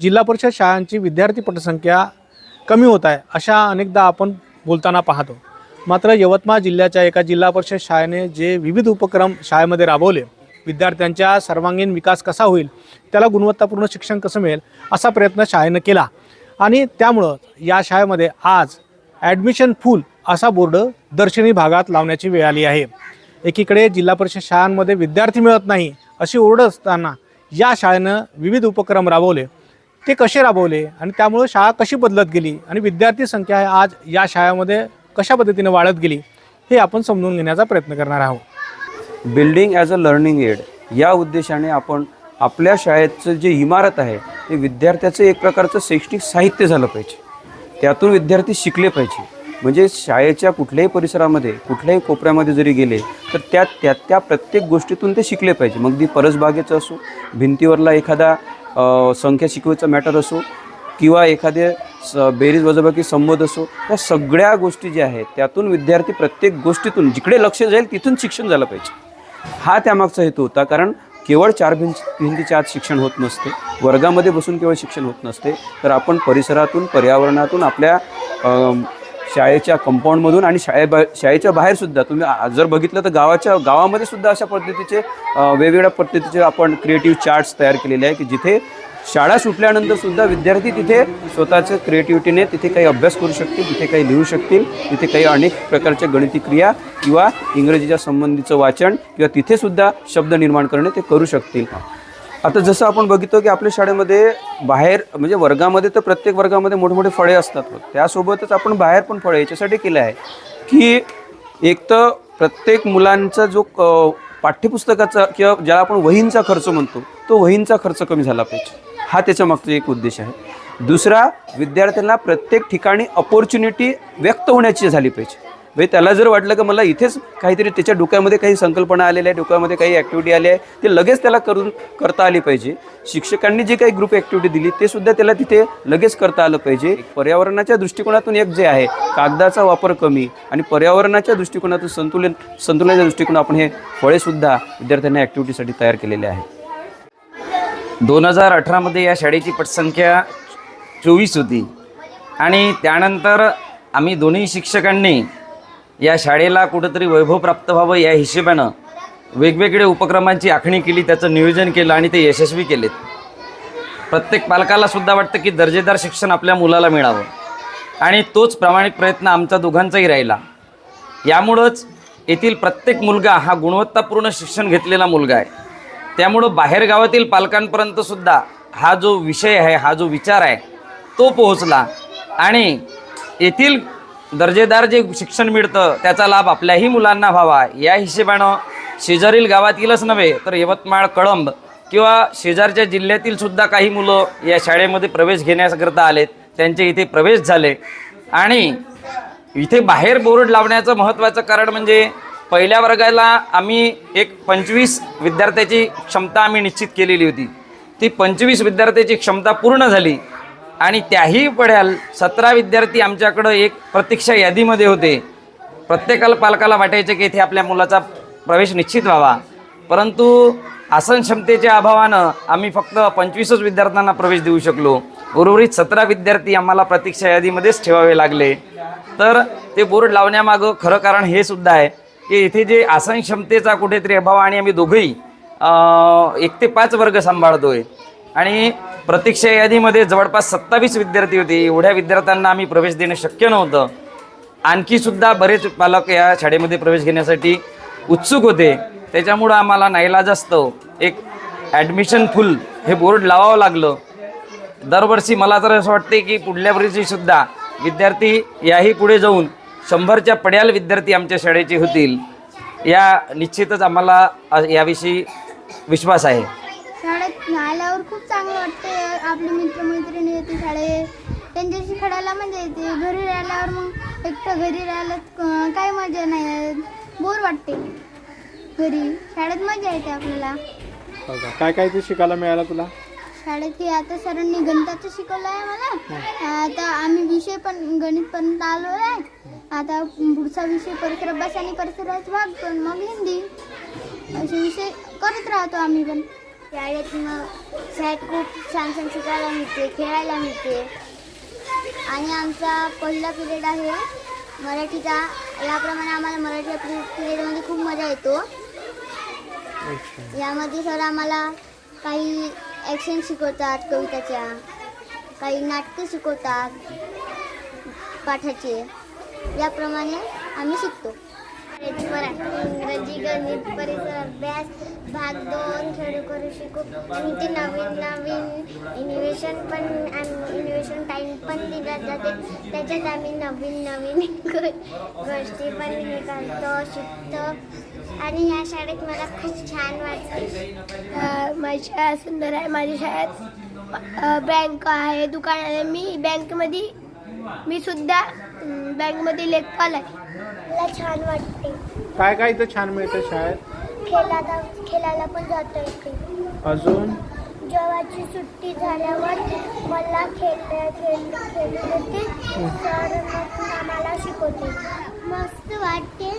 जिल्हा परिषद शाळांची विद्यार्थी पटसंख्या कमी होत आहे अशा अनेकदा आपण बोलताना पाहतो. मात्र यवतमाळ जिल्ह्याच्या एका जिल्हा परिषद शाळेने जे विविध उपक्रम शाळेमध्ये राबवले विद्यार्थ्यांच्या सर्वांगीण विकास कसा होईल त्याला गुणवत्तापूर्ण शिक्षण कसं मिळेल असा प्रयत्न शाळेनं केला. आणि त्यामुळं या शाळेमध्ये आज ॲडमिशन फुल असा बोर्ड दर्शनी भागात लावण्याची वेळ आली आहे. एकीकडे जिल्हा परिषद शाळांमध्ये विद्यार्थी मिळत नाही अशी ओरड असताना या शाळेनं विविध उपक्रम राबवले. ते कसे राबवले आणि त्यामुळे शाळा कशी बदलत गेली आणि विद्यार्थी संख्या आज या शाळेमध्ये कशा पद्धतीने वाढत गेली हे आपण समजून घेण्याचा प्रयत्न करणार आहोत. Building as a learning aid या उद्देशाने आपण आपल्या शाळेचं जे इमारत आहे ते विद्यार्थ्याचं एक प्रकारचं शैक्षणिक साहित्य झालं पाहिजे. त्यातून विद्यार्थी शिकले पाहिजे. म्हणजे शाळेच्या कुठल्याही परिसरामध्ये कुठल्याही कोपऱ्यामध्ये जरी गेले तर त्या त्या त्या प्रत्येक गोष्टीतून ते शिकले पाहिजे. मग ती परसबागेचं असो भिंतीवरला एखादा संख्या शिकवायचा मॅटर असो किंवा एखादे स बेरीज वजाबाकी संबोध असो या सगळ्या गोष्टी ज्या आहेत त्यातून विद्यार्थी प्रत्येक गोष्टीतून जिकडे लक्ष जाईल तिथून शिक्षण झालं पाहिजे. हा त्यामागचा हेतू होता कारण केवळ चार भिंत भिंतीच्या आत शिक्षण होत नसते वर्गामध्ये बसून केवळ शिक्षण होत नसते तर आपण परिसरातून पर्यावरणातून आपल्या शाळेच्या कंपाऊंडमधून आणि शाळे बा शाळेच्या बाहेरसुद्धा तुम्ही जर बघितलं तर गावाच्या गावामध्ये सुद्धा अशा पद्धतीचे वेगवेगळ्या पद्धतीचे आपण क्रिएटिव्ह चार्ट्स तयार केलेले आहे की जिथे शाळा सुटल्यानंतर सुद्धा विद्यार्थी तिथे स्वतःच्या क्रिएटिव्हिटीने तिथे काही अभ्यास करू शकतील तिथे काही लिहू शकतील तिथे काही अनेक प्रकारच्या गणिती क्रिया किंवा इंग्रजीच्या संबंधीचं वाचन किंवा तिथे सुद्धा शब्द निर्माण करणे ते करू शकतील. आता जसं आपण बघितो की आपल्या शाळेमध्ये बाहेर म्हणजे वर्गामध्ये तर प्रत्येक वर्गामध्ये मोठमोठे फळे असतात. त्यासोबतच आपण बाहेर पण फळे याच्यासाठी केलं आहे. की एक तर प्रत्येक मुलांचा जो क- पाठ्यपुस्तकाचा किंवा ज्याला आपण वहींचा खर्च म्हणतो तो वहींचा खर्च कमी झाला पाहिजे. हा त्याच्या मागचा एक उद्देश आहे. दुसरा विद्यार्थ्यांना प्रत्येक ठिकाणी अपॉर्च्युनिटी व्यक्त होण्याची झाली पाहिजे. म्हणजे त्याला जर वाटलं की मला इथेच काहीतरी त्याच्या डोक्यामध्ये काही संकल्पना आलेल्या आहे डोक्यामध्ये काही ॲक्टिव्हिटी आली आहे ते लगेच त्याला करून करता आली पाहिजे. शिक्षकांनी जे काही ग्रुप ॲक्टिव्हिटी दिली ते सुद्धा त्याला तिथे लगेच करता आलं पाहिजे. पर्यावरणाच्या दृष्टिकोनातून एक जे आहे कागदाचा वापर कमी आणि पर्यावरणाच्या दृष्टिकोनातून संतुलन संतुलनाच्या दृष्टिकोन आपण हे फळेसुद्धा विद्यार्थ्यांना ॲक्टिव्हिटीसाठी तयार केलेले आहे दोन हजार अठरामध्ये या शाळेची पटसंख्या चोवीस होती. आणि त्यानंतर आम्ही दोन्ही शिक्षकांनी या शाळेला कुठंतरी वैभव प्राप्त व्हावं या हिशेबानं वेगवेगळे उपक्रमांची आखणी केली त्याचं नियोजन केलं आणि ते यशस्वी केलेत. प्रत्येक पालकाला सुद्धा वाटतं की दर्जेदार शिक्षण आपल्या मुलाला मिळावं. आणि तोच प्रामाणिक प्रयत्न आमचा दोघांचाही राहिला. यामुळंच येथील प्रत्येक मुलगा हा गुणवत्तापूर्ण शिक्षण घेतलेला मुलगा आहे. त्यामुळं बाहेरगावातील पालकांपर्यंत सुद्धा हा जो विषय आहे हा जो विचार आहे तो पोहोचला. आणि येथील दर्जेदार जे शिक्षण मिळतं त्याचा लाभ आपल्याही मुलांना व्हावा. या हिशेबानं शेजारील गावातीलच नव्हे तर यवतमाळ कळंब किंवा शेजारच्या जिल्ह्यातील सुद्धा काही मुलं या शाळेमध्ये प्रवेश घेण्याकरता आलेत. त्यांचे इथे प्रवेश झाले. आणि इथे बाहेर बोर्ड लावण्याचं महत्त्वाचं कारण म्हणजे पहिल्या वर्गाला आम्ही एक पंचवीस विद्यार्थ्याची क्षमता आम्ही निश्चित केलेली होती. ती पंचवीस विद्यार्थ्याची क्षमता पूर्ण झाली. आणि त्याही पड्याल सतरा विद्यार्थी आमच्याकडं एक प्रतीक्षा यादीमध्ये होते. प्रत्येकाला पालकाला वाटायचं की इथे आपल्या मुलाचा प्रवेश निश्चित व्हावा. परंतु आसन क्षमतेच्या अभावानं आम्ही फक्त पंचवीसच विद्यार्थ्यांना प्रवेश देऊ शकलो. उर्वरित सतरा विद्यार्थी आम्हाला प्रतीक्षा यादीमध्येच ठेवावे लागले. तर ते बोर्ड लावण्यामागं खरं कारण हे सुद्धा आहे की इथे जे आसन क्षमतेचा कुठेतरी अभाव आणि आम्ही दोघंही एक ते पाच वर्ग सांभाळतोय. आणि प्रतीक्षा यादीमध्ये जवळपास सत्तावीस विद्यार्थी होते. एवढ्या विद्यार्थ्यांना आम्ही प्रवेश देणं शक्य नव्हतं. आणखी सुद्धा बरेच पालक या शाळेमध्ये प्रवेश घेण्यासाठी उत्सुक होते. त्याच्यामुळं आम्हाला नाईलाजास्तव एक ॲडमिशन फुल हे बोर्ड लावावं लागलं. दरवर्षी मला तर असं वाटते की पुढल्या वर्षीसुद्धा विद्यार्थी याही पुढे जाऊन शंभरच्या पड्याल विद्यार्थी आमच्या शाळेचे होतील. या निश्चितच आम्हाला याविषयी विश्वास आहे. आल्यावर खूप चांगलं वाटते आपले मित्रमैत्रिणी येते शाळेत. त्यांच्याशी खेळायला मजा येते. घरी राहिल्यावर मग एकटं घरी राहिलं क- काही मजा नाही बोर वाटते. घरी. शाळेत मजा येते आपल्याला. हो का? काय काय ते शिकायला मिळालं तुला? शाळेत हे आता सरांनी गणिताचं शिकवलं आहे मला. आता आम्ही विषय पण गणितपर्यंत आलो आहे. आता पुढचा विषय परिसर अभ्यास आणि परिसराचा भाग पण मग हिंदी. असे विषय करत राहतो आम्ही पण. शाळेत मग शाळेत खूप छान छान शिकायला मिळते खेळायला मिळते. आणि आमचा पहिला पिरियड आहे मराठीचा. याप्रमाणे आम्हाला मराठी पिरियडमध्ये खूप मजा येतो. यामध्ये सर आम्हाला काही ॲक्शन शिकवतात कविताच्या. काही नाटकं शिकवतात पाठाचे. याप्रमाणे आम्ही शिकतो. इंग्रजी गणित परिसर अभ्यास भाग दोन खेळू करू शिकू. आणि ते नवीन नवीन इनोव्हेशन पण इनोव्हेशन टाईम पण दिला जाते. त्याच्यात आम्ही नवीन नवीन गोष्टी पण हे करतो शिकतो. आणि या शाळेत मला खूप छान वाटते. माझी शाळा सुंदर आहे माझ्या शाळेत बँक आहे दुकान आहे. मी बँकमध्ये मी सुद्धा बँकमध्ये लेखपाल आहे. मला छान वाटते. काय काय इथं छान मिळतं शाळेत? खेळायला खेळायला पण जातो अजून? जेव्हाची सुट्टी झाल्यावर मला खेळ खेळ खेळू देते सर मग आम्हाला शिकवते. मस्त वाटते.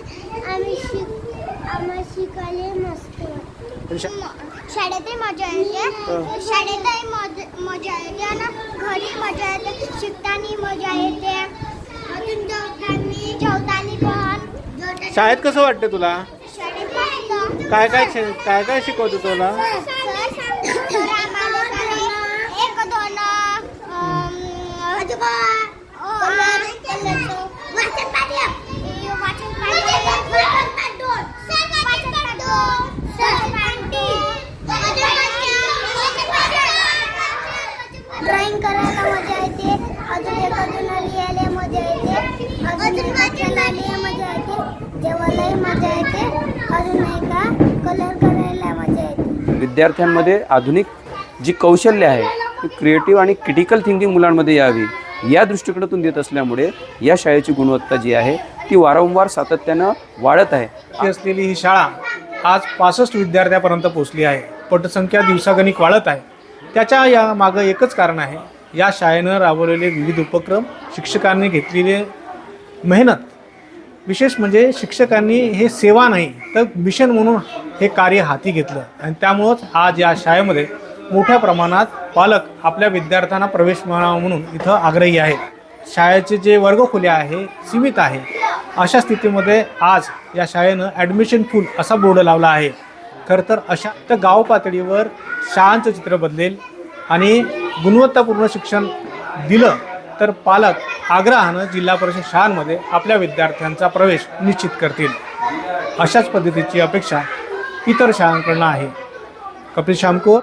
आम्ही शिक आम्हाला शिकायला मस्त वाटते. शा- शाळेतही मजा येते. शाळेतही मज- मजा येते आणि घरी मजा येते. शिकताना मजा येते. अजून जेवताना जेवताना- शाळेत कसं वाटतं तुला. काय काय काय काय शिकवतं तुला सर आम्हाला एक दोन अम, आजोबा कलर कलरचं वाचन पाठ्य वाचन पाठ्य वाचन पाठ दोन वाचन पाठ दोन सर पाठी ड्रॉइंग करायला मजा येते अजून एक अजून लिहायला मजा येते अजून वाचायला मजा येते जेवायलाही मजा येते अजून नाही का कलर करायला मजा येते विद्यार्थ्यांमध्ये आधुनिक जी कौशल्य आहे ती क्रिएटिव्ह आणि क्रिटिकल थिंकिंग मुलांमध्ये यावी या दृष्टिकोनातून देत असल्यामुळे या शाळेची गुणवत्ता जी आहे ती वारंवार सातत्यानं वाढत आहे. ती असलेली ही शाळा आज पासष्ट विद्यार्थ्यापर्यंत पोहोचली आहे. पटसंख्या दिवसागणिक वाढत आहे. त्याच्या या मागं एकच कारण आहे. या शाळेनं राबवलेले विविध उपक्रम शिक्षकांनी घेतलेले मेहनत विशेष म्हणजे शिक्षकांनी हे सेवा नाही तर मिशन म्हणून हे कार्य हाती घेतलं. आणि त्यामुळंच आज या शाळेमध्ये मोठ्या प्रमाणात पालक आपल्या विद्यार्थ्यांना प्रवेश मिळावा म्हणून इथं आग्रही आहेत. शाळेचे जे वर्गखोल्या आहे सीमित आहे अशा स्थितीमध्ये आज या शाळेनं ॲडमिशन फुल असा बोर्ड लावला आहे. खरं तर अशा तर गाव पातळीवर शाळांचं चित्र बदलेल आणि गुणवत्तापूर्ण शिक्षण दिलं तर पालक आग्रहानं जिल्हा परिषद शाळांमध्ये आपल्या विद्यार्थ्यांचा प्रवेश निश्चित करतील. अशाच पद्धतीची अपेक्षा इतर शाळांकडनं आहे. कपिल शामकोर